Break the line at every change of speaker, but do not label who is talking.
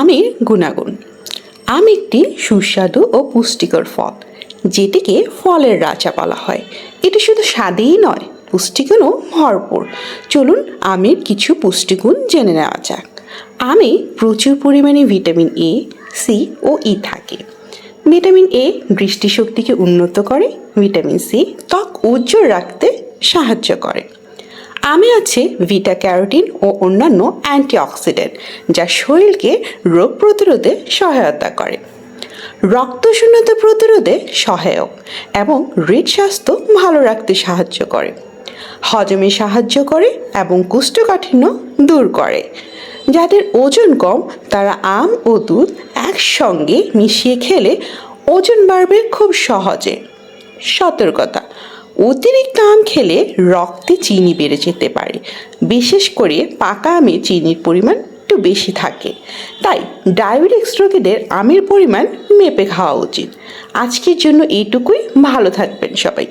আমের গুণাগুণ। আম একটি সুস্বাদু ও পুষ্টিকর ফল, যেটিকে ফলের রাজা বলা হয়। এটি শুধু স্বাদেই নয়, পুষ্টিগুণও ভরপুর। চলুন আমের কিছু পুষ্টিগুণ জেনে নেওয়া যাক। আমে প্রচুর পরিমাণে ভিটামিন এ সি ও ই থাকে। ভিটামিন এ দৃষ্টিশক্তিকে উন্নত করে, ভিটামিন সি ত্বক উজ্জ্বল রাখতে সাহায্য করে। আমে আছে ভিটা ক্যারোটিন ও অন্যান্য অ্যান্টিঅক্সিডেন্ট, যা শরীরকে রোগ প্রতিরোধে সহায়তা করে। রক্ত শূন্যতা প্রতিরোধে সহায়ক এবং হৃদস্বাস্থ্য ভালো রাখতে সাহায্য করে। হজমে সাহায্য করে এবং কুষ্ঠকাঠিন্য দূর করে। যাদের ওজন কম, তারা আম ও দুধ একসঙ্গে মিশিয়ে খেলে ওজন বাড়বে খুব সহজে। সতর্কতা অতিরিক্ত আম খেলে রক্তে চিনি বেড়ে যেতে পারে। বিশেষ করে পাকা আমে চিনির পরিমাণ একটু বেশি থাকে। তাই ডায়াবেটিক্স রোগীদের আমের পরিমাণ মেপে খাওয়া উচিত। আজকের জন্য এইটুকুই। ভালো থাকবেন সবাই।